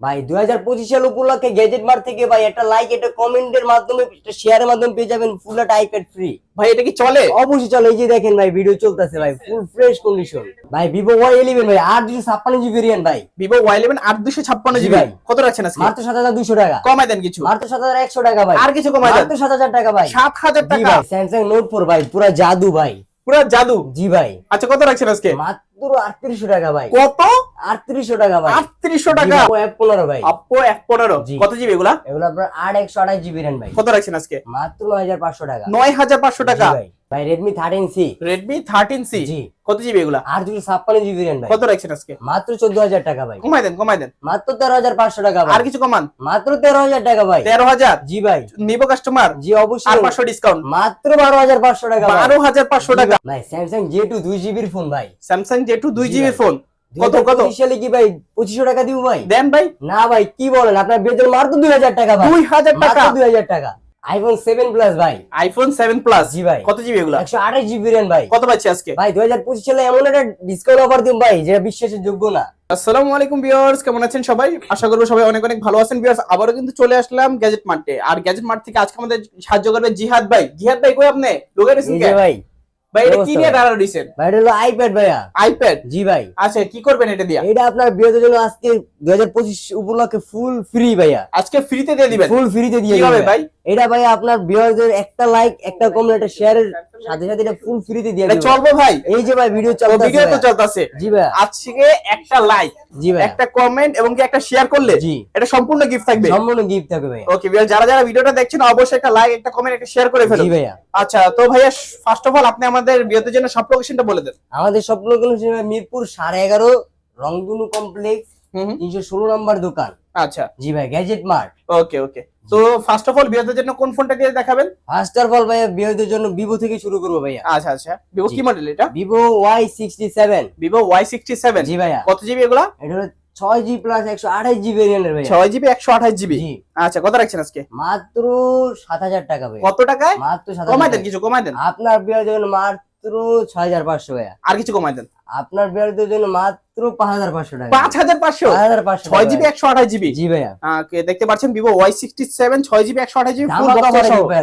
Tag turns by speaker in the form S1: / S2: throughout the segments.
S1: ভাই দুই হাজার পঁচিশ সাল উপলক্ষে গ্যাজেট মার থেকে ভাই একটা লাইক একটা কমেন্টের মাধ্যমে একটা শেয়ারের মাধ্যমে পেয়ে যাবেন ফুল একটা আইপ্যাড ফ্রি
S2: ভাই এটা কি চলে?
S1: অবশ্যই চলো। এই যে দেখেন ভাই ভিডিও চলতেছে ভাই ফুল ফ্রেশ কন্ডিশন ভাই ভিভো ওয়াই ইলেভেন ভাই আট দুশো ছাপ্পান্ন জিবি ভেরিয়েন্ট ভাই।
S2: ভিভো ওয়াই ইলেভেন আট দুশো ছাপ্পান্ন
S1: জি
S2: জিবি
S1: ভাই।
S2: কত রাখছেন আজকে?
S1: মাত্র সাত হাজার দুশো টাকা।
S2: কমাই দেন কিছু।
S1: মাত্র সাত হাজার একশো টাকা ভাই।
S2: আর কিছু কমাই দেন?
S1: মাত্র সাত হাজার টাকা ভাই।
S2: সাত হাজার টাকা?
S1: স্যামসাং নোট ফোর ভাই পুরা জাদু ভাই।
S2: পুরো জাদু?
S1: জি ভাই।
S2: আচ্ছা কত রাখছেন আজকে?
S1: মাত্র আটত্রিশশো টাকা ভাই।
S2: কত?
S1: আটত্রিশশো টাকা ভাই।
S2: আটত্রিশশো টাকা।
S1: এফ পনেরো ভাই।
S2: অপ্পো এফ পনেরো। কত জিবি এগুলা?
S1: এগুলো আপনার আট একশো আঠাশ জিবি র্যাম ভাই।
S2: কত রাখছেন আজকে?
S1: মাত্র নয় হাজার পাঁচশো টাকা।
S2: নয় হাজার পাঁচশো টাকা।
S1: ভাই। Redmi thirteen C
S2: Redmi thirteen C
S1: জি।
S2: কত জিবি এগুলা?
S1: আর দুশো ছাপ্পান্ন জিবি ভাই।
S2: কত রাখছেন আজকে?
S1: মাত্র চোদ্দ হাজার টাকা ভাই।
S2: কমাই দেন কমাই দেন।
S1: মাত্র তেরো হাজার পাঁচশো টাকা
S2: আর কিছু কমান?
S1: মাত্র তেরো হাজার টাকা ভাই।
S2: তেরো হাজার
S1: জি ভাই।
S2: নিবো কাস্টমার
S1: জি
S2: আর
S1: অবশ্যই
S2: পাঁচশো ডিসকাউন্ট
S1: মাত্র বারো হাজার পাঁচশো টাকা
S2: বারো হাজার পাঁচশো টাকা।
S1: ভাই। স্যামসাং জে টু দুই জিবির ফোন ভাই।
S2: স্যামসাং জে টু দুই
S1: জি
S2: জিবি
S1: ভাই।
S2: ফোন কত কত?
S1: সালে কি ভাই পঁচিশশো টাকা দিব ভাই?
S2: দেন ভাই।
S1: না ভাই কি বলেন? আপনার বেতন মাত্র দুই হাজার টাকা
S2: দুই হাজার টাকা?
S1: দুই হাজার টাকা। আইফোন প্লাস ভাই।
S2: আইফোন প্লাস
S1: জি ভাই।
S2: কত জিবি এগুলা?
S1: জিবি ভাই।
S2: কত পাচ্ছি আজকে?
S1: ভাই দুই হাজার পঁচিশ সালে এমন একটা ডিসকাউন্ট অফার দিন ভাই যেটা বিশ্বাসের যোগ্য না।
S2: আসসালামু আলাইকুম ভিউয়ার্স কেমন আছেন সবাই? আশা করব সবাই অনেক অনেক ভালো আছেন ভিউয়ার্স আবারও কিন্তু চলে আসলাম গ্যাজেট মার্টে আর গ্যাজেট মার্ট থেকে আজকে আমাদের সাহায্য করবে জিহাদ ভাই। জিহাদ ভাই কই আপনি? লোকে
S1: ভাই।
S2: ভাই এটা কি নিয়ে
S1: ভাই।
S2: দাঁড়া রইছেন
S1: ভাই এটা হলো আইপ্যাড ভাইয়া।
S2: আইপ্যাড
S1: জি ভাই।
S2: আচ্ছা কি করবেন এটা দিয়া?
S1: এটা আপনার বিয়ের জন্য আজকে উপলক্ষে ফুল ফ্রি ভাইয়া।
S2: আজকে ফ্রিতে দিয়ে দিবেন?
S1: ফুল ফ্রিতে দিয়ে
S2: কি
S1: দিবে
S2: হবে
S1: ভাই
S2: ভাই?
S1: এটা ভাই আপনার বিয়ারদের একটা লাইক একটা কমেন্ট একটা শেয়ারের সাথে সাথে এটা ফুল ফ্রিতে দিয়ে
S2: এটা
S1: দিবে।
S2: চলবে ভাই?
S1: এই যে ভাই ভিডিও চলতেছে
S2: ভিডিও তো চলতেছে।
S1: জি ভাই।
S2: আজকে একটা লাইক
S1: জি ভাই।
S2: একটা কমেন্ট এবং কি একটা শেয়ার করলে
S1: জি।
S2: এটা সম্পূর্ণ গিফট থাকবে?
S1: সম্পূর্ণ গিফট থাকবে ভাই
S2: ওকে ভিউয়ার যারা যারা ভিডিওটা দেখছেন অবশ্যই একটা লাইক একটা কমেন্ট একটা শেয়ার করে ফেলুন।
S1: জি ভাইয়া।
S2: আচ্ছা তো ভাইয়া ফার্স্ট অফ অল আপনি আমাদের বিয়েতে জন্য সব লোকেশনটা বলে দেন।
S1: আমাদের সব স্বপ্ন মিরপুর সাড়ে এগারো রংধনু কমপ্লেক্স
S2: হুম হুম।
S1: তিনশো ষোলো নম্বর দোকান।
S2: আচ্ছা।
S1: জি ভাই গ্যাজেট মার্ট
S2: ওকে ওকে তো ফার্স্ট অফ অল বিয়েতে জন্য কোন ফোনটা দিয়ে দেখাবেন?
S1: ফার্স্ট অফ অল ভাইয়া বিয়েদের জন্য ভিভো থেকে শুরু করব ভাইয়া।
S2: আচ্ছা আচ্ছা। ভিভো কি মডেল এটা?
S1: Vivo Y sixty seven
S2: Vivo Y sixty seven
S1: জি ভাইয়া।
S2: কত জিবি এগুলা?
S1: এটা হলো ছয় জি প্লাস একশো আঠাশ জি ভেরিয়েন্টের ভাই
S2: ছয় জিবি একশো আঠাশ জিবি
S1: জি।
S2: আচ্ছা কত রাখছেন আজকে?
S1: মাত্র সাত হাজার টাকা ভাইয়া।
S2: কত টাকায়?
S1: মাত্র সাত
S2: কমাই দেন কিছু কমাই দেন।
S1: আপনার বিয়ের জন্য মাত্র ছয় হাজার পাঁচশো ভাইয়া।
S2: আর কিছু কমাই দেন।
S1: আপনার বিয়ের জন্য মাত্র পাঁচ হাজার পাঁচশো টাকা।
S2: পাঁচ হাজার পাঁচশো?
S1: পাঁচ হাজার পাঁচশো
S2: ছয় জিবি একশো আঠাশ জিবি?
S1: জি ভাইয়া।
S2: দেখতে পাচ্ছেন ভিভো ওয়াই সিক্সটি সেভেন ছয় জিবি একশো আঠাশ জিবি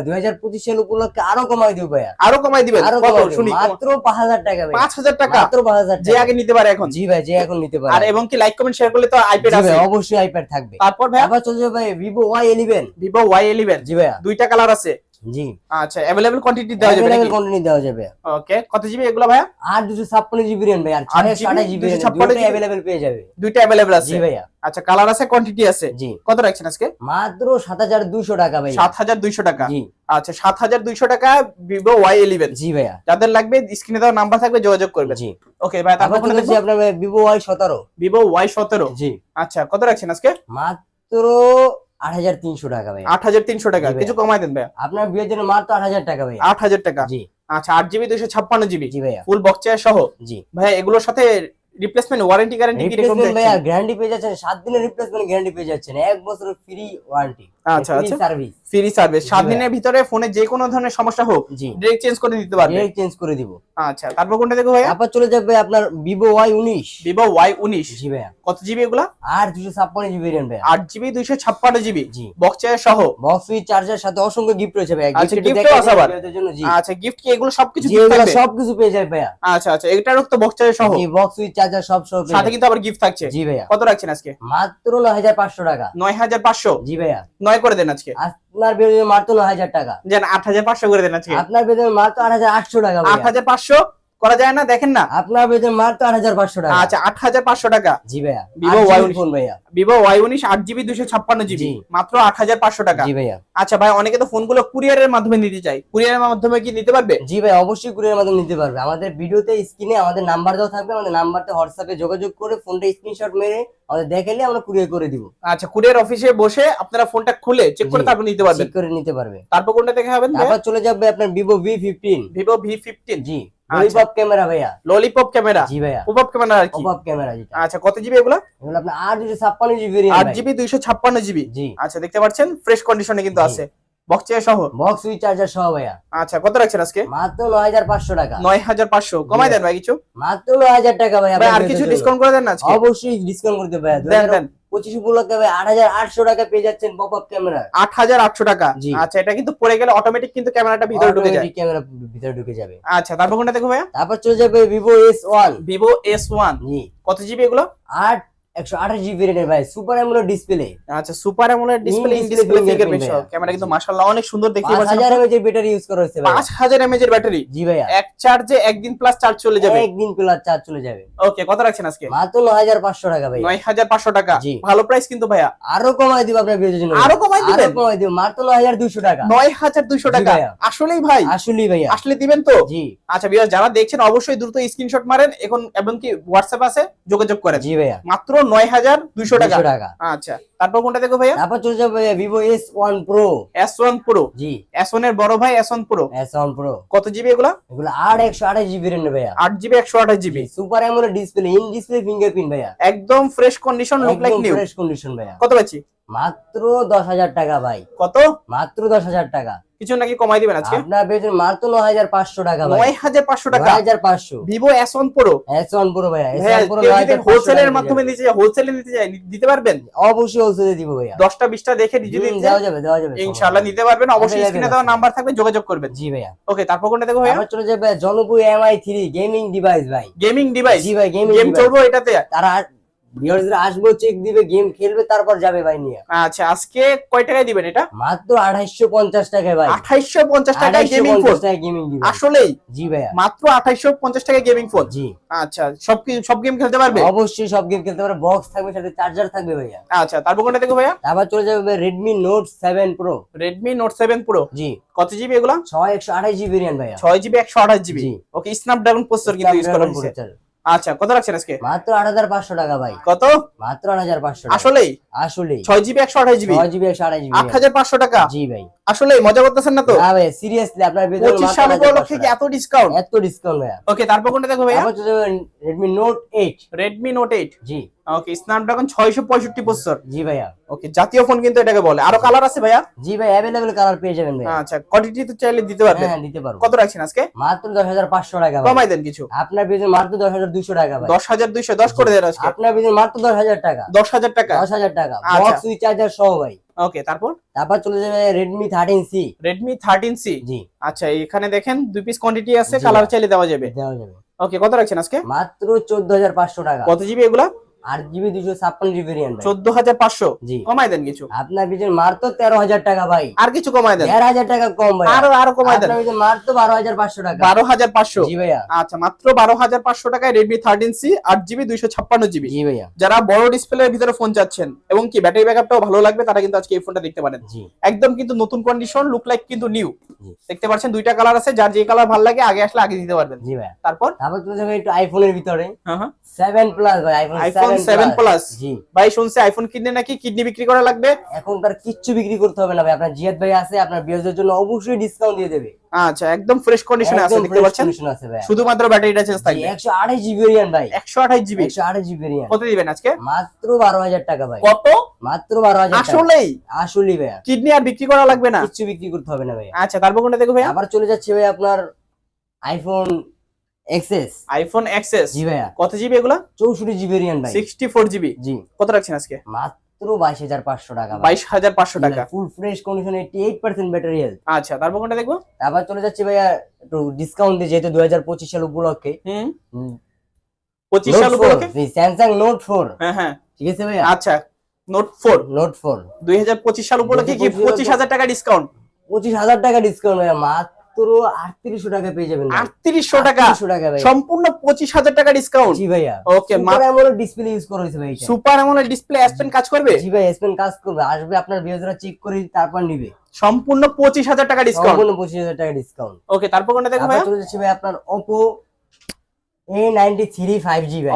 S1: দুই হাজার পঁচিশ সাল উপলক্ষে আরও কমাই দিব ভাইয়া।
S2: আরও কমাই দিবেন?
S1: আরও
S2: শুনি
S1: মাত্র পাঁচ হাজার টাকা
S2: পাঁচ হাজার টাকা?
S1: মাত্র পাঁচ হাজার
S2: যে আগে নিতে পারে এখন?
S1: জি ভাই যে এখন নিতে পারে।
S2: আর এবং কি লাইক কমেন্ট শেয়ার করলে তো আইপ্যাড আছে।
S1: অবশ্যই আইপ্যাড থাকবে।
S2: তারপর ভাই
S1: আবার চলছে ভাই Vivo Y eleven
S2: Vivo Y eleven
S1: জি ভাইয়া।
S2: দুইটা কালার আছে।
S1: জি।
S2: আচ্ছা অ্যাভেলেবল কোয়ান্টিটি দেওয়া যাবে নাকি?
S1: কন্টিনিউ দেওয়া যাবে।
S2: ওকে কত জিবি এগুলো ভাইয়া?
S1: আর দুশো ছাপ্পান্ন জিবি রেন ভাই আর
S2: আট
S1: ছয়
S2: GB,
S1: আঠাশ জিবি রেন
S2: 256
S1: দুটো
S2: GB
S1: পেয়ে যাবে।
S2: দুইটা অ্যাভেলেবল আছে?
S1: জি ভাইয়া।
S2: আচ্ছা কালার আছে কোয়ান্টিটি আছে?
S1: জি।
S2: কত রাখছেন আজকে?
S1: মাত্র সাত হাজার দুশো টাকা ভাই
S2: সাত হাজার দুইশো টাকা।
S1: জি।
S2: আচ্ছা সাত হাজার দুইশো টাকা ভিভো ওয়াই ইলেভেন
S1: জি ভাইয়া।
S2: যাদের লাগবে স্ক্রিনে দেওয়া নাম্বার থাকবে যোগাযোগ করবেন।
S1: জি।
S2: ওকে ভাই তারপর কোনটা
S1: চলেছে আপনার ভিভো ওয়াই সতেরো।
S2: ভিভো ওয়াই সতেরো।
S1: জি।
S2: আচ্ছা কত রাখছেন আজকে?
S1: মাত্র আট হাজার তিনশো টাকা ভাই
S2: আট হাজার তিনশো টাকা। কিছু কমাই দেন ভাই
S1: আপনার বিয়ের জন্য মাত্র আট হাজার টাকা ভাই
S2: আট হাজার টাকা।
S1: জি।
S2: আচ্ছা আট জিবি দুইশো ছাপ্পান্ন জিবি?
S1: জি ভাইয়া।
S2: ফুল বক্স চেয়ার সহ?
S1: জি।
S2: ভাই এগুলোর সাথে রিপ্লেসমেন্ট ওয়ারেন্টি গ্যারান্টি কি রকম
S1: ভাইয়া গ্যারান্টি পেয়ে যাচ্ছেন সাত দিনের রিপ্লেসমেন্ট গ্যারান্টি পেয়ে যাচ্ছেন এক বছরের ফ্রি ওয়ারেন্টি
S2: আচ্ছা আচ্ছা।
S1: সার্ভিস
S2: ফ্রি সার্ভিস সাত
S1: ভাইয়া।
S2: দিনের ভিতরে ফোনে যে কোনো ধরনের সমস্যা হোক চেঞ্জ করে দিতে পারবে।
S1: চেঞ্জ করে দিব।
S2: আচ্ছা তারপর কোনটা দেখো ভাইয়া?
S1: তারপর চলে যাবে আপনার উনিশ।
S2: ভিভো ওয়াই উনিশ।
S1: জি ভাইয়া।
S2: কত জিবি এগুলা?
S1: জিবি রেন ভাইয়া।
S2: আট জিবি দুইশো ছাপ্পান্ন জিবি বক্স সহ।
S1: বক্স চার্জার সাথে অসংখ্য গিফট রয়েছে
S2: আচ্ছা,
S1: গিফট
S2: আছে আবার? আচ্ছা গিফট কি এগুলো সবকিছু
S1: এগুলো
S2: থাকবে?
S1: সবকিছু পেয়ে যায় ভাইয়া।
S2: আচ্ছা আচ্ছা এটারও তো বক্স সহ।
S1: জি বক্স চার্জার সব পেয়ে
S2: সাথে কিন্তু আবার গিফট থাকছে।
S1: জি ভাইয়া।
S2: কত রাখছেন আজকে?
S1: মাত্র নয় হাজার পাঁচশো টাকা।
S2: নয় হাজার পাঁচশো।
S1: জি ভাইয়া।
S2: নয় করে দেন আজকে?
S1: আপনার বেতন মাত্র নয় হাজার টাকা।
S2: যেন আট হাজার পাঁচশো করে দেন আজকে।
S1: আপনার বেতন মাত্র আট হাজার আটশো টাকা
S2: আট হাজার পাঁচশো করা যায় না দেখেন না।
S1: আপনার বেতন মাত্র আট হাজার পাঁচশো টাকা।
S2: আচ্ছা আট হাজার পাঁচশো টাকা।
S1: জি ভাইয়া
S2: Vivo Y19
S1: ফোন ভাইয়া।
S2: ভিভো ওয়াই উনিশ আট জিবি দুশো ছাপ্পান্ন জিবি। মাত্র আট হাজার পাঁচশো টাকা।
S1: জি ভাইয়া।
S2: আচ্ছা ভাই অনেকে তো ফোনগুলো কুরিয়ারের মাধ্যমে নিতে চাই কুরিয়ারের মাধ্যমে কি নিতে পারবে?
S1: জি ভাই অবশ্যই কুরিয়ার মাধ্যমে নিতে পারবে। আমাদের ভিডিওতে স্ক্রিনে আমাদের নাম্বার দেওয়া থাকবে আমাদের নাম্বারতে হোয়াটসঅ্যাপে যোগাযোগ করে ফোনটা স্ক্রিনশট মেরে আমাদের দেখালে আমরা কুরিয়ার করে দিব।
S2: আচ্ছা কুরিয়ার অফিসে বসে আপনারা ফোনটা খুলে চেক করে তারপর নিতে পারবেন।
S1: চেক করে নিতে পারবে।
S2: তারপর কোনটা দেখে হবেন
S1: তারপর চলে যাবে আপনার Vivo V fifteen
S2: Vivo V fifteen
S1: জি। ললিপপ ক্যামেরা ভাইয়া।
S2: ললিপপ ক্যামেরা
S1: জি ভাইয়া।
S2: পপ ক্যামেরা আর কি?
S1: পপ ক্যামেরা যেটা।
S2: আচ্ছা কত জিবি এগুলো?
S1: এগুলো আপনার আট দুশো ছাপ্পান্ন জিবি
S2: আট জিবি দুইশো ছাপ্পান্ন জিবি
S1: জি।
S2: আচ্ছা দেখতে পাচ্ছেন? ফ্রেশ কন্ডিশনে কিন্তু আছে। বক্স চেয়ার সহ?
S1: বক্স সুইচ চার্জার সহ ভাইয়া।
S2: আচ্ছা কত রাখছেন আজকে?
S1: মাত্র নয় হাজার পাঁচশো টাকা।
S2: নয় হাজার পাঁচশো। কমাই দেন ভাই কিছু।
S1: মাত্র নয় হাজার টাকা ভাইয়া
S2: ভাই আর কিছু ডিসকাউন্ট করে দেন না আজকে?
S1: অবশ্যই ডিসকাউন্ট করতে ভাইয়া।
S2: দেন দেন।
S1: পঁচিশ উপলক্ষে ভাই আট হাজার আটশো টাকা পেয়ে যাচ্ছেন পপ আপ ক্যামেরা
S2: আট হাজার আটশো টাকা।
S1: জি।
S2: আচ্ছা এটা কিন্তু পড়ে গেলে অটোমেটিক কিন্তু ক্যামেরাটা ভিতরে ঢুকে যাবে
S1: ক্যামেরা ভিতরে ঢুকে যাবে।
S2: আচ্ছা তারপর কোনটা দেখো ভাইয়া?
S1: তারপর চলে যাবে Vivo S one
S2: Vivo S one কত জিবি এগুলো?
S1: আট একশো আঠাশ জিবি রেটের ভাই সুপার অ্যামোলেড ডিসপ্লে
S2: আচ্ছা super AMOLED display in display fingerprint camera কিন্তু মাশাআল্লাহ অনেক সুন্দর দেখতে পাচ্ছেন।
S1: হাজার এমএচ এর ব্যাটারি ইউজ করা হচ্ছে ভাই।
S2: পাঁচ হাজার এর ব্যাটারি
S1: জি ভাইয়া।
S2: এক চার্জে একদিন প্লাস চার্জ চলে যাবে।
S1: একদিন প্লাস চার্জ চলে যাবে।
S2: ওকে কত রাখছেন আজকে?
S1: মাত্র নয় হাজার পাঁচশো টাকা ভাই।
S2: নয় হাজার পাঁচশো টাকা। ভালো প্রাইস কিন্তু ভাইয়া।
S1: আরও কমাই দিব আপনার জন্য
S2: আরও দিবেন?
S1: দিব। মাত্র নয় হাজার দুশো টাকা।
S2: নয় হাজার দুইশো
S1: জি
S2: টাকা। আসলেই ভাই।
S1: আসলেই ভাইয়া।
S2: আসলে দিবেন তো?
S1: জি।
S2: আচ্ছা বিয়ার যারা দেখছেন অবশ্যই দ্রুত স্ক্রিনশট মারেন। এখন এবং কি হোয়াটসঅ্যাপ আছে যোগাযোগ করেন।
S1: জি ভাইয়া।
S2: মাত্র নয় হাজার দুইশো টাকা। আচ্ছা তারপর কোনটা দেখো ভাইয়া?
S1: তারপর চলে যাবে Vivo S one pro
S2: S one pro
S1: জি।
S2: এস ওয়ানের বড় ভাই S one pro
S1: S one pro
S2: কত জিবি এগুলা?
S1: এগুলো আর একশো আঠাশ জিবি রেন ভাইয়া।
S2: আট জিবি একশো আঠাশ GB
S1: super AMOLED display in display fingerprint ভাইয়া।
S2: একদম fresh condition look like new
S1: fresh condition ভাইয়া।
S2: কত পাচ্ছি?
S1: মাত্র দশ হাজার টাকা ভাই।
S2: কত?
S1: মাত্র দশ হাজার টাকা।
S2: কিছু নাকি কমাই দিবেন আজকে?
S1: আপনার পেয়েছেন মাত্র নয় হাজার পাঁচশো টাকা ভাই।
S2: নয় হাজার পাঁচশো টাকা?
S1: নয় হাজার পাঁচশো।
S2: Vivo S one pro
S1: S one pro ভাইয়া এস ওয়ান প্রো
S2: হোলসেলের মাধ্যমে নিতে চায় হোলসেলে নিতে চায় দিতে পারবেন?
S1: অবশ্যই হোলসেলে দিব ভাইয়া।
S2: দশটা বিশটা দেখে নিজে দিতে
S1: দেওয়া যাবে দেওয়া যাবে
S2: ইনশাআল্লাহ নিতে পারবেন। অবশ্যই স্ক্রিনে দেওয়া নাম্বার থাকবে যোগাযোগ করবেন।
S1: জি ভাইয়া।
S2: ওকে তারপর কোনটা দেখো ভাইয়া?
S1: আবার চলে যাবে জনপুর এমআই থ্রি গেমিং ডিভাইস ভাই।
S2: গেমিং ডিভাইস
S1: জি ভাই গেমিং
S2: গেম চলবো এটাতে?
S1: তারা ভিউয়ার্সরা আসবে চেক দিবে গেম খেলবে তারপর যাবে ভাই নিয়ে।
S2: আচ্ছা আজকে কয় টাকায় দিবেন এটা?
S1: মাত্র আঠাইশো পঞ্চাশ টাকায় ভাই।
S2: আঠাইশো পঞ্চাশ টাকায় গেমিং ফোন
S1: গেমিং
S2: আসলেই?
S1: জি ভাইয়া।
S2: মাত্র আঠাইশো পঞ্চাশ টাকায় গেমিং ফোন
S1: জি।
S2: আচ্ছা সব কি সব গেম খেলতে পারবে?
S1: অবশ্যই সব গেম খেলতে পারে বক্স থাকবে সাথে চার্জার থাকবে ভাইয়া।
S2: আচ্ছা তারপর কোনটা দেখো ভাইয়া?
S1: চলে যাবে Redmi Note seven pro
S2: Redmi Note seven pro
S1: জি।
S2: কত জিবি এগুলা?
S1: ছয় একশো আঠাশ জিবি রিয়ান ভাইয়া।
S2: ছয় জিবি একশো আঠাশ জিবি
S1: জি।
S2: ওকে স্ন্যাপড্রাগন প্রসেসর কিন্তু ইউজ করা হয়েছে। আচ্ছা কত রাখছেন আজকে?
S1: মাত্র আট হাজার পাঁচশো টাকা ভাই।
S2: কত?
S1: মাত্র আট হাজার পাঁচশো
S2: আসলেই?
S1: আসলে
S2: ছয় জিবি একশো আঠাশ জিবি?
S1: ছয় জিবি একশো আঠাশ জিবি।
S2: আট হাজার পাঁচশো টাকা?
S1: জি ভাই।
S2: আসলে মজা করতেছেন না তো?
S1: না ভাই সিরিয়াসলি আপনার ভিতরে
S2: পঁচিশ সাল
S1: 8,500
S2: উপলক্ষে কি এত ডিসকাউন্ট
S1: এত ডিসকাউন্ট ভাই
S2: ওকে তারপর কোনটা দেখো
S1: ভাই Redmi Note eight
S2: Redmi Note eight
S1: জি।
S2: ওকে স্ন্যাপড্রাগন ছয়শো পঁয়ষট্টি প্রসেসর
S1: জি ভাইয়া।
S2: ওকে জাতীয় ফোন কিন্তু এটাকে বলে। আরও কালার আছে ভাইয়া?
S1: জি ভাই অ্যাভেলেবেল কালার পেয়ে যাবেন ভাই
S2: আচ্ছা কোয়ান্টিটি তো চাইলে দিতে পারবেন।
S1: হ্যাঁ দিতে পারব।
S2: কত রাখছেন আজকে?
S1: মাত্র দশ হাজার পাঁচশো টাকা ভাই।
S2: কমাই দেন কিছু।
S1: আপনার মাত্র দশ হাজার দুশো টাকা ভাই।
S2: দশ হাজার দুইশো দশ করে দেন আজকে।
S1: আপনার মাত্র দশ হাজার টাকা।
S2: দশ হাজার টাকা?
S1: দশ হাজার টাকা। বক্স উইথ চার্জার সহ ভাই।
S2: ওকে তারপর?
S1: তারপর চলে যাবে সি
S2: রেডমি থার্টিন সি
S1: জি।
S2: আচ্ছা এখানে দেখেন দুই পিস কোয়ান্টিটি আছে কালার চাইলে দেওয়া যাবে।
S1: দেওয়া যাবে।
S2: ওকে কত রাখছেন আজকে?
S1: মাত্র চোদ্দ হাজার পাঁচশো টাকা।
S2: কত জিবি এগুলা?
S1: আট জিবি দুশো ছাপ্পান্ন জিবি রিয়ান ভাই।
S2: চোদ্দ হাজার পাঁচশো?
S1: জি।
S2: কমাই দেন কিছু।
S1: আপনার বেতন মাত্র তেরো হাজার টাকা ভাই।
S2: আর কিছু কমাই দেন?
S1: দেড় হাজার টাকা কম ভাই।
S2: আরও আরও কমাই দেন।
S1: আপনার বেতন মাত্র বারো হাজার পাঁচশো টাকা।
S2: বারো হাজার পাঁচশো?
S1: জি ভাইয়া।
S2: আচ্ছা মাত্র বারো হাজার পাঁচশো টাকায় রেডমি থার্টিন সি আট জিবি দুইশো ছাপ্পান্ন জিবি
S1: জি ভাইয়া।
S2: যারা বড় ডিসপ্লের ভিতরে ফোন চাচ্ছেন এবং কি ব্যাটারি ব্যাকআপটাও ভালো লাগবে তারা কিন্তু আজকে এই ফোনটা দেখতে পারেন। একদম কিন্তু নতুন কন্ডিশন লুক লাইক কিন্তু নিউ দেখতে পাচ্ছেন দুইটা কালার আছে যার যে কালার ভালো লাগে আগে আসলে আগে দিতে পারবেন।
S1: জি ভাইয়া।
S2: তারপর?
S1: তারপর একটু আইফোনের ভিতরে।
S2: হ্যাঁ হ্যাঁ।
S1: সেভেন প্লাস ভাই আইফোন
S2: সেভেন প্লাস ভাই শুনছে আইফোন কিনলে নাকি কিডনি বিক্রি করা লাগবে?
S1: এখন তার কিচ্ছু বিক্রি করতে হবে না ভাই। আপনার জিয়াদ ভাই আছে আপনার বিয়ারদের জন্য অবশ্যই ডিসকাউন্ট দিয়ে দেবে।
S2: আচ্ছা একদম ফ্রেশ কন্ডিশনে আছে দেখতে পাচ্ছেন?
S1: ভাই।
S2: শুধুমাত্র ব্যাটারিটা চেঞ্জ থাকবে।
S1: একশো আঠাশ জিবি রিয়ান ভাই।
S2: একশো আঠাশ জিবি
S1: একশো আঠাশ জিবি রিয়ান
S2: কত দিবেন আজকে?
S1: মাত্র বারো হাজার টাকা ভাই।
S2: কত?
S1: মাত্র বারো হাজার টাকা।
S2: আসলেই?
S1: আসলেই ভাইয়া
S2: কিডনি আর বিক্রি করা লাগবে না?
S1: কিচ্ছু বিক্রি করতে হবে না ভাই।
S2: আচ্ছা তারপর কোনটা দেখো ভাই
S1: আবার চলে যাচ্ছে ভাই আপনার আইফোন এক্সএস
S2: আইফোন এক্সেস
S1: জি ভাইয়া।
S2: কত জিবি এগুলা?
S1: চৌষট্টি জিবি রিয়ান ভাই।
S2: সিক্সটি ফোর জিবি
S1: জি।
S2: কত রাখছেন আজকে?
S1: মাত্র বাইশ হাজার পাঁচশো টাকা ভাই।
S2: বাইশ হাজার পাঁচশো টাকা।
S1: Full fresh condition eighty eight percent battery health
S2: আচ্ছা তারপর কোনটা দেখব?
S1: তারপর চলে যাচ্ছে ভাইয়া একটু ডিসকাউন্ট দিয়ে যেহেতু দুই হাজার পঁচিশ সাল উপলক্ষে।
S2: হুম। পঁচিশ সাল
S1: নোট ফোর
S2: উপলক্ষে
S1: স্যামসাং নোট ফোর
S2: হ্যাঁ হ্যাঁ।
S1: ঠিক আছে ভাইয়া?
S2: আচ্ছা নোট ফোর
S1: নোট ফোর
S2: দুই হাজার পঁচিশ সাল উপলক্ষে কি
S1: 2025
S2: পঁচিশ হাজার টাকা ডিসকাউন্ট
S1: পঁচিশ হাজার টাকা ডিসকাউন্ট ভাইয়া মাত্র আটত্রিশশো টাকা পেয়ে যাবেন
S2: আটত্রিশশো টাকা?
S1: টাকা
S2: সম্পূর্ণ পঁচিশ হাজার টাকা ডিসকাউন্ট
S1: জি ভাইয়া।
S2: ওকে
S1: সুপার এমন ডিসপ্লে ইউজ করা হয়েছে ভাই
S2: সুপার অ্যামোলেড ডিসপ্লে অ্যাসপেন কাজ করবে?
S1: জি ভাই এসপেন কাজ করবে। আসবে আপনার ভিউজরা চেক করে তারপর নিবে।
S2: সম্পূর্ণ পঁচিশ হাজার টাকা ডিসকাউন্ট
S1: সম্পূর্ণ পঁচিশ হাজার টাকা ডিসকাউন্ট
S2: ওকে তারপর কোনটা দেখো ভাই
S1: চলে যাচ্ছে ভাই আপনার Oppo A ninety three five G ভাই।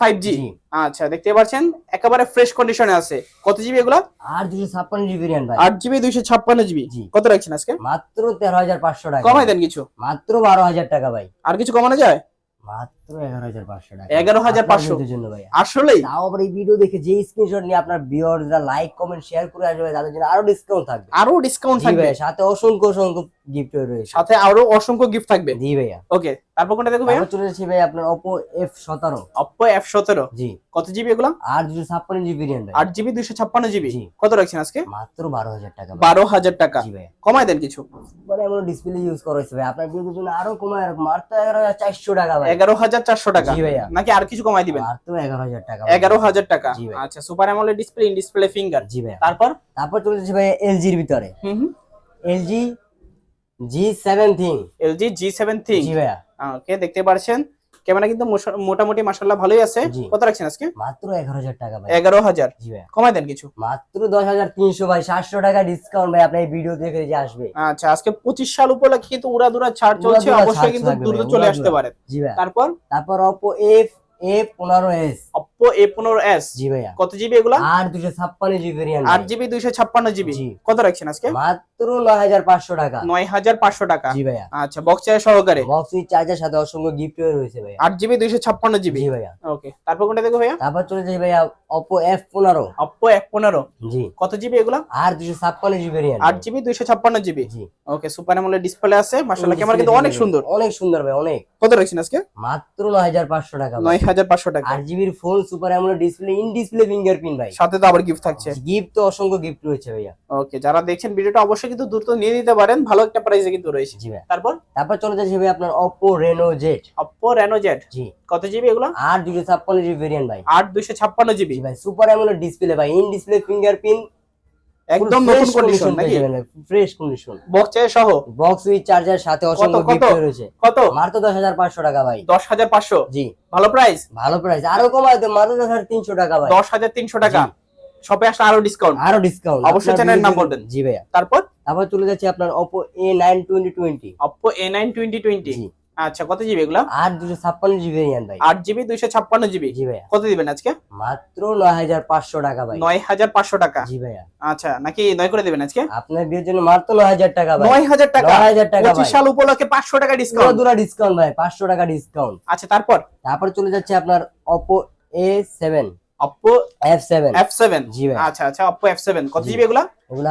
S2: ফাইভ জি
S1: জি।
S2: আচ্ছা দেখতে পাচ্ছেন? একেবারে ফ্রেশ কন্ডিশনে আছে। কত জিবি এগুলো?
S1: আর দুশো ছাপ্পান্ন জিবি রিয়ান ভাই।
S2: আট জিবি দুইশো ছাপ্পান্ন জিবি
S1: জি।
S2: কত রাখছেন আজকে?
S1: মাত্র তেরো হাজার পাঁচশো টাকা।
S2: কমাই দেন কিছু।
S1: মাত্র বারো হাজার টাকা ভাই।
S2: আর কিছু কমানো যায়?
S1: মাত্র এগারো হাজার পাঁচশো টাকা।
S2: 11,500
S1: আপনার ভিডিওর জন্য ভাই
S2: আসলেই?
S1: তাও আবার এই ভিডিও দেখে যে স্ক্রিনশট নিয়ে আপনার ভিউয়াররা লাইক কমেন্ট শেয়ার করে আসবে তাদের জন্য আরও ডিসকাউন্ট থাকবে।
S2: আরও ডিসকাউন্ট
S1: জি
S2: থাকবে।
S1: সাথে অসংখ্য অসংখ্য গিফট রয়েছে।
S2: সাথে আরও অসংখ্য গিফট থাকবে।
S1: জি ভাইয়া।
S2: ওকে তারপর কোনটা দেখো ভাইয়া?
S1: চলে যাচ্ছি ভাই আপনার Oppo F17
S2: Oppo F17
S1: জি।
S2: কত জিবি এগুলো?
S1: আর দুশো ছাপ্পান্ন জিবি ভেরিয়েন্ট ভাই
S2: জিবি দুইশো ছাপ্পান্ন জিবি
S1: জি।
S2: কত রাখছেন আজকে?
S1: মাত্র বারো হাজার টাকা ভাই।
S2: বারো হাজার টাকা।
S1: জি
S2: কমায় দেন কিছু।
S1: মানে এমন ডিসপ্লে ইউজ করা হয়েছে ভাই আপনার ভিডিওর জন্য আরও কমায় রাখব। মাত্র এগারো হাজার চারশো টাকা ভাই
S2: এগারো হাজার চারশো টাকা। নাকি আর কিছু কমাই দিবেন?
S1: এগারো হাজার টাকা
S2: এগারো হাজার টাকা। আচ্ছা super AMOLED display in display finger
S1: জি ভাই
S2: তারপর?
S1: তারপর চলে যাচ্ছে ভাই এলজির ভিতরে।
S2: হুম হুম।
S1: LG G seven ThinQ
S2: LG G seven ThinQ
S1: জি ভাইয়া।
S2: ওকে দেখতে পাচ্ছেন ক্যামেরা কিন্তু মোটামুটি মাসাল্লাহ ভালোই আছে। কত রাখছেন আজকে?
S1: মাত্র 11000 টাকা ভাই।
S2: এগারো হাজার। কমাই দেন কিছু।
S1: মাত্র 10300 ভাই 700 টাকা ডিসকাউন্ট ভাই আপনার এই ভিডিও দেখে যে আসবে।
S2: আচ্ছা আজকে 25 সাল উপলক্ষে কিন্তু উড়া দুরা ছাড় চলছে অবশ্যই কিন্তু দ্রুত চলে আসতে
S1: পারে।
S2: তারপর?
S1: তারপর অপো এফ Oppo পনেরো এস
S2: ওপো এ পনেরো এস
S1: জি ভাইয়া।
S2: কত জিবি এগুলো?
S1: আর দুশো ছাপ্পান্ন জিবি ভেরিয়েন্ট
S2: আট জিবি দুইশো ছাপ্পান্ন জিবি কত রাখছেন আজকে?
S1: মাত্র নয় হাজার পাঁচশো টাকা।
S2: নয় হাজার পাঁচশো টাকা।
S1: জি ভাইয়া।
S2: আচ্ছা বক্স সহকারে।
S1: বক্স চার্জার সাথে অসংখ্য গিফট রয়েছে ভাইয়া।
S2: আট জিবি দুইশো ছাপ্পান্ন জিবি
S1: জি ভাইয়া।
S2: ওকে তারপর কোনটা দেখো ভাইয়া?
S1: তারপর চলে যাই ভাইয়া অপো এফ পনেরো
S2: অপো এফ পনেরো
S1: জি।
S2: কত জিবি এগুলো?
S1: আর দুশো ছাপ্পান্ন জিবি ভেরিয়েন্ট
S2: আট জিবি দুইশো ছাপ্পান্ন জিবি
S1: জি।
S2: ওকে সুপার এমোলেড ডিসপ্লে আছে। মাশাআল্লাহ ক্যামেরা কিন্তু অনেক সুন্দর।
S1: অনেক সুন্দর ভাই অনেক।
S2: কত রাখছেন আজকে?
S1: মাত্র নয় হাজার পাঁচশো টাকা
S2: নয় হাজার পাঁচশো টাকা।
S1: আট জিবির full super AMOLED display in display fingerprint ভাই।
S2: সাথে তো আবার গিফট থাকছে।
S1: গিফট তো অসংখ্য গিফট রয়েছে ভাইয়া।
S2: ওকে যারা দেখছেন ভিডিওটা অবশ্যই কিন্তু দ্রুত নিয়ে নিতে পারেন ভালো একটা প্রাইসে কিন্তু রয়েছে।
S1: জি ভাই।
S2: তারপর?
S1: তারপর চলে যাচ্ছে ভাই আপনার Oppo Reno Z
S2: Oppo Reno Z
S1: জি।
S2: কত জিবি এগুলো?
S1: আর দুশো ছাপ্পান্ন জিবি ভেরিয়েন্ট ভাই।
S2: আট দুইশো ছাপ্পান্ন জিবি
S1: জি ভাই সুপার অ্যামোলেড ডিসপ্লে ভাই ইন ডিসপ্লে ফিঙ্গারপ্রিন্ট
S2: একদম নতুন কন্ডিশন নাকি?
S1: ফ্রেশ কন্ডিশন
S2: বক্স সহ?
S1: বক্স সুইচ চার্জার সাথে অসংখ্য? গিফট রয়েছে।
S2: কত?
S1: মাত্র দশ হাজার পাঁচশো টাকা ভাই।
S2: দশ হাজার পাঁচশো?
S1: জি।
S2: ভালো প্রাইস
S1: ভালো প্রাইস আরও কমায় তো মাত্র দশ হাজার তিনশো টাকা ভাই।
S2: দশ হাজার তিনশো টাকা।
S1: জি।
S2: শপে আসলে আরও ডিসকাউন্ট
S1: আরও ডিসকাউন্ট
S2: অবশ্যই চ্যানেলের নাম বলবেন।
S1: জি ভাইয়া।
S2: তারপর?
S1: তারপর চলে যাচ্ছে আপনার Oppo A nine twenty twenty
S2: Oppo A nine twenty twenty
S1: জি।
S2: আচ্ছা কত জিবি এগুলা?
S1: আর দুশো ছাপ্পান্ন জিবি ভেরিয়েন্ট ভাই।
S2: আট জিবি দুইশো ছাপ্পান্ন জিবি
S1: জি ভাইয়া।
S2: কত দিবেন আজকে?
S1: মাত্র নয় হাজার পাঁচশো টাকা ভাই।
S2: নয় হাজার পাঁচশো টাকা।
S1: জি ভাইয়া।
S2: আচ্ছা নাকি নয় করে দিবেন আজকে?
S1: আপনার বিয়ের জন্য মাত্র নয় হাজার টাকা ভাই।
S2: নয় হাজার টাকা?
S1: নয় হাজার টাকা
S2: পঁচিশ সাল উপলক্ষে পাঁচশো টাকা ডিসকাউন্ট
S1: দুরা ডিসকাউন্ট ভাই পাঁচশো টাকা ডিসকাউন্ট
S2: আচ্ছা তারপর?
S1: তারপর চলে যাচ্ছে আপনার অপো এ সেভেন সেভেন জি ভাই
S2: আচ্ছা আচ্ছা কত জিবি এগুলা?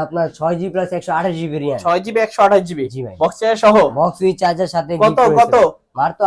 S1: আপনার জিবি প্লাস একশো আঠাশ জিবি ভেরিয়েন্ট
S2: ছয় জিবি একশো আঠাশ জিবি
S1: জি ভাই
S2: বক্স চার্জ সহ?
S1: বক্স সুইচ চার্জার সাথে
S2: কত কত।
S1: মাত্র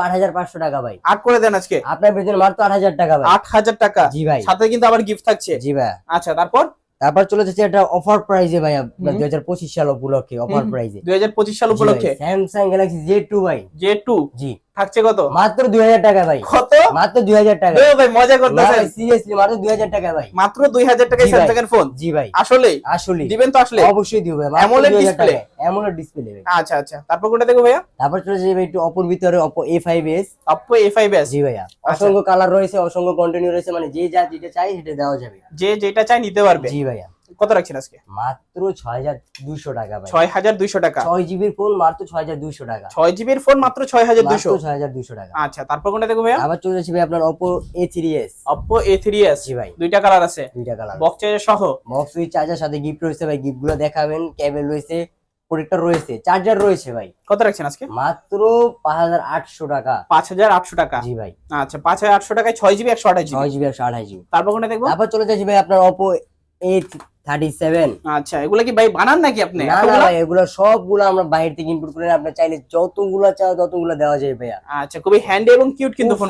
S1: টাকা ভাই।
S2: আট করে দেন আজকে?
S1: আপনার বেতন মাত্র আট হাজার টাকা ভাই।
S2: আট হাজার টাকা?
S1: জি ভাই।
S2: সাথে কিন্তু আবার গিফট থাকছে।
S1: জি ভাই।
S2: আচ্ছা তারপর?
S1: তারপর চলে যাচ্ছে একটা অফার প্রাইজে ভাই আপনার হাজার পঁচিশ সাল উপলক্ষে অফার। প্রাইজে
S2: দুই হাজার পঁচিশ সাল উপলক্ষে?
S1: স্যামসাং গ্যালাক্সি জে টু ভাই।
S2: জে টু
S1: জি।
S2: থাকছে কত?
S1: মাত্র দুই হাজার টাকা ভাই।
S2: কত?
S1: মাত্র দুই হাজার টাকা।
S2: ভাই মজা করতেছেন।
S1: সিরিয়াসলি মাত্র দুই হাজার টাকা ভাই।
S2: মাত্র দুই হাজার টাকায় স্যামসাং এর ফোন
S1: জি ভাই।
S2: আসলে?
S1: আসলে।
S2: দিবেন তো আসলে?
S1: অবশ্যই দিব ভাই
S2: AMOLED display?
S1: অ্যামোলেড ডিসপ্লে ভাই
S2: আচ্ছা আচ্ছা। তারপর কোনটা দেখো ভাইয়া?
S1: তারপর চলে যাবে একটু অপর ভিতরে Oppo A five S
S2: Oppo A five S
S1: জি ভাইয়া। অসংখ্য কালার রয়েছে অসংখ্য কন্টিনিউ রয়েছে মানে যে যা যেটা চাই সেটা দেওয়া যাবে।
S2: যে যেটা চাই নিতে পারবে।
S1: জি ভাইয়া।
S2: কত রাখছেন আজকে?
S1: মাত্র ছয় হাজার দুইশো টাকা
S2: ছয় হাজার দুইশো টাকা।
S1: ছয় জিবির ফোন মাত্র ছয় হাজার দুশো টাকা।
S2: ছয় জিবির ফোন মাত্র ছয় হাজার
S1: দুশো ছয় হাজার দুশো টাকা।
S2: আচ্ছা তারপর কোনটা দেখো ভাই
S1: আবার চলে আসি ভাই আপনার Oppo A three S
S2: Oppo A three S
S1: জি ভাই।
S2: দুইটা কালার আছে?
S1: দুইটা কালার
S2: বক্স চার্জার সহ?
S1: বক্স উইথ চার্জার সাথে গিফট রয়েছে ভাই গিফটগুলো দেখাবেন কেবল রয়েছে প্রোটেক্টর রয়েছে চার্জার রয়েছে ভাই।
S2: কত রাখছেন আজকে?
S1: মাত্র পাঁচ হাজার আটশো টাকা।
S2: পাঁচ হাজার আটশো টাকা।
S1: জি ভাই।
S2: আচ্ছা পাঁচ হাজার আটশো টাকায় ছয় জিবি একশো আঠাশ
S1: ছয় জিবি একশো আঠাশ জিবি।
S2: তারপর কোনটা দেখব?
S1: তারপর চলে যাচ্ছি ভাই আপনার অপো এ 37
S2: আচ্ছা এগুলা কি ভাই বানান নাকি আপনি?
S1: এগুলা আমরা বাইরে থেকে ইনপুট করে চাইলে দেওয়া যায় ভাইয়া।
S2: আচ্ছা খুবই হ্যান্ডি এবং কিউট কিন্তু ফোন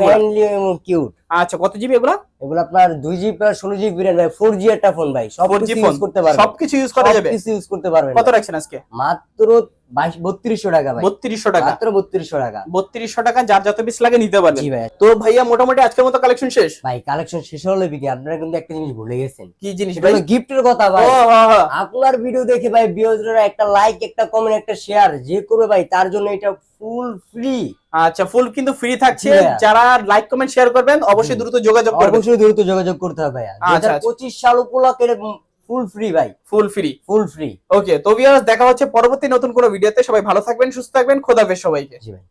S1: কিউট
S2: আচ্ছা কত জিবি এগুলা?
S1: এগুলো আপনার দুই জিবি প্লাস ষোলো জিবি ভাই ফোর জি একটা ফোন ভাই সব
S2: 4G
S1: কিছু
S2: ফোন
S1: ইউজ করতে পারবেন।
S2: সবকিছু ইউজ করা যাবে?
S1: কিছু ইউজ করতে পারবেন
S2: কত রাখছেন আজকে?
S1: মাত্র বাইশ বত্রিশশো টাকা ভাই।
S2: বত্রিশশো টাকা।
S1: মাত্র বত্রিশশো টাকা।
S2: বত্রিশশো টাকা যার যত পিস লাগে নিতে পারবেন।
S1: জি ভাই।
S2: তো ভাইয়া মোটামুটি আজকের মতো কালেকশন শেষ?
S1: ভাই কালেকশন শেষ হলে বিকি আপনারা কিন্তু একটা জিনিস ভুলে গেছেন।
S2: কি জিনিস ভাই?
S1: গিফটের কথা ভাই।
S2: হ্যাঁ, হ্যাঁ।
S1: আপনার ভিডিও দেখে ভাই বিয়োজরা একটা লাইক একটা কমেন্ট একটা শেয়ার যে করবে ভাই তার জন্য এটা ফুল ফ্রি
S2: আচ্ছা ফুল কিন্তু ফ্রি থাকছে। যারা লাইক কমেন্ট শেয়ার করবেন অবশ্যই দ্রুত যোগাযোগ করবেন।
S1: অবশ্যই দ্রুত যোগাযোগ করতে হবে ভাই
S2: আচ্ছা, আচ্ছা।
S1: পঁচিশ সাল উপলক্ষে ফুল ফ্রি ভাই।
S2: Full free
S1: full free
S2: okay তো ভিউয়ার্স দেখা হচ্ছে পরবর্তী নতুন কোনো ভিডিওতে সবাই ভালো থাকবেন সুস্থ থাকবেন। খোদাফেজ সবাইকে।
S1: জি ভাই।